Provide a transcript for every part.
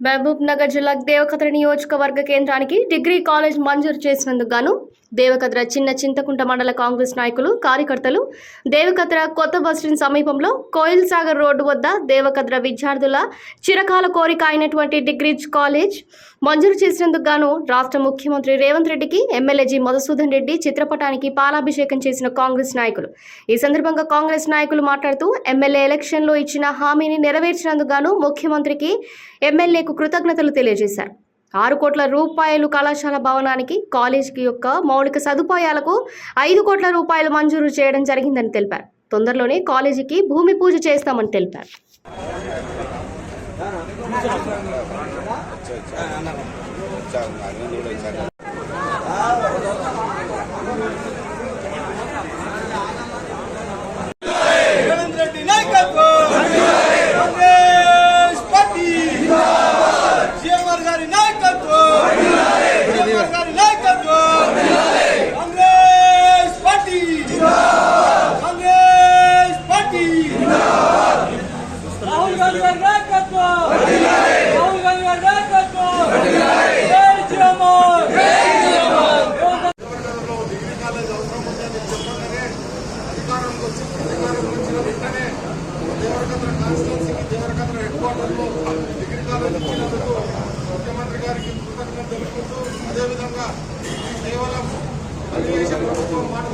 మహబూబ్ నగర్ జిల్లా దేవకద్ర నియోజకవర్గ కేంద్రానికి డిగ్రీ కాలేజ్ మంజూరు చేసినందుకు గాను దేవకద్ర చిన్న చింతకుంట మండల కాంగ్రెస్ నాయకులు కార్యకర్తలు దేవకద్ర కొత్త బస్టాండ్ సమీపంలో కోయిల్ సాగర్ రోడ్డు వద్ద దేవకద్ర విద్యార్థుల చిరకాల కోరిక అయినటువంటి డిగ్రీ కాలేజ్ మంజూరు చేసినందుకు గాను రాష్ట్ర ముఖ్యమంత్రి రేవంత్ రెడ్డికి ఎమ్మెల్యే జి మధుసూదన్ రెడ్డి చిత్రపటానికి పాలాభిషేకం చేసిన కాంగ్రెస్ నాయకులు. ఈ సందర్భంగా కాంగ్రెస్ నాయకులు మాట్లాడుతూ ఎమ్మెల్యే ఎలక్షన్లో ఇచ్చిన హామీని నెరవేర్చినందుకు గాను ముఖ్యమంత్రికి ఎమ్మెల్యే ఎమ్మెల్యేకు కృతజ్ఞతలు తెలియజేశారు. ఆరు కోట్ల రూపాయలు కళాశాల భవనానికి కాలేజీకి యొక్క మౌలిక సదుపాయాలకు ఐదు కోట్ల రూపాయలు మంజూరు చేయడం జరిగిందని తెలిపారు. తొందరలోనే కాలేజీకి భూమి పూజ చేస్తామని తెలిపారు. ముఖ్యమంత్రి గారికి కృతజ్ఞత తెలుపుతూ అదేవిధంగా ఇది కేవలం తెలుగుదేశం ప్రభుత్వం మాటల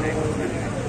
Thank you.